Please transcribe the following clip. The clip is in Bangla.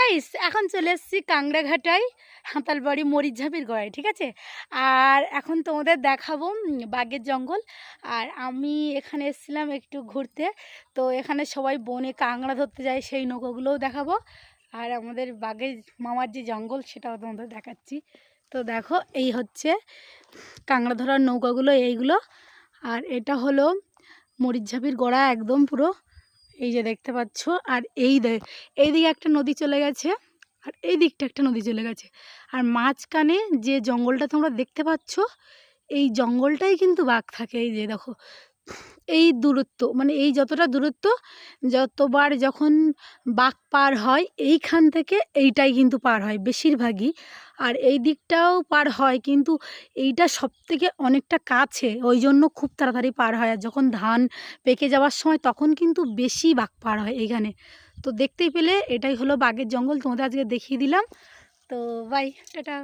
গাইস এখন চলে এসেছি কাংড়াঘাটায় হাতালবাড়ি মরিচঝাপির গড়ায়, ঠিক আছে? আর এখন তোমাদের দেখাবো বাগের জঙ্গল। আর আমি এখানে এসেছিলাম একটু ঘুরতে, তো এখানে সবাই বনে কাংড়া ধরতে যায়, সেই নৌকোগুলোও দেখাবো। আর আমাদের বাগের মামার যে জঙ্গল, সেটাও তোমাদের দেখাচ্ছি। তো দেখো, এই হচ্ছে কাংড়া ধরার নৌকাগুলো, এইগুলো। আর এটা হলো মরিচঝাপির গোড়া, একদম পুরো। এই যে দেখতে পাচ্ছ, আর এই দে- এইদিকে একটা নদী চলে গেছে, আর এই দিকটা একটা নদী চলে গেছে। আর মাঝখানে যে জঙ্গলটা তোমরা দেখতে পাচ্ছ, এই জঙ্গলটাই কিন্তু বাঘ থাকে, এই যে দেখো। এই দূরত্ব মানে এই যতটা দূরত্ব, যতবার যখন বাঘ পার হয়, এইখান থেকে এইটাই কিন্তু পার হয় বেশিরভাগই। আর এই দিকটাও পার হয়, কিন্তু এইটা সব থেকে অনেকটা কাছে ওই জন্য খুব তাড়াতাড়ি পার হয়। আর যখন ধান পেকে যাওয়ার সময়, তখন কিন্তু বেশি বাঘ পার হয় এইখানে। তো দেখতেই পেলে, এটাই হলো বাঘের জঙ্গল। তোমাদের আজকে দেখিয়ে দিলাম। তো বাই, টাটা।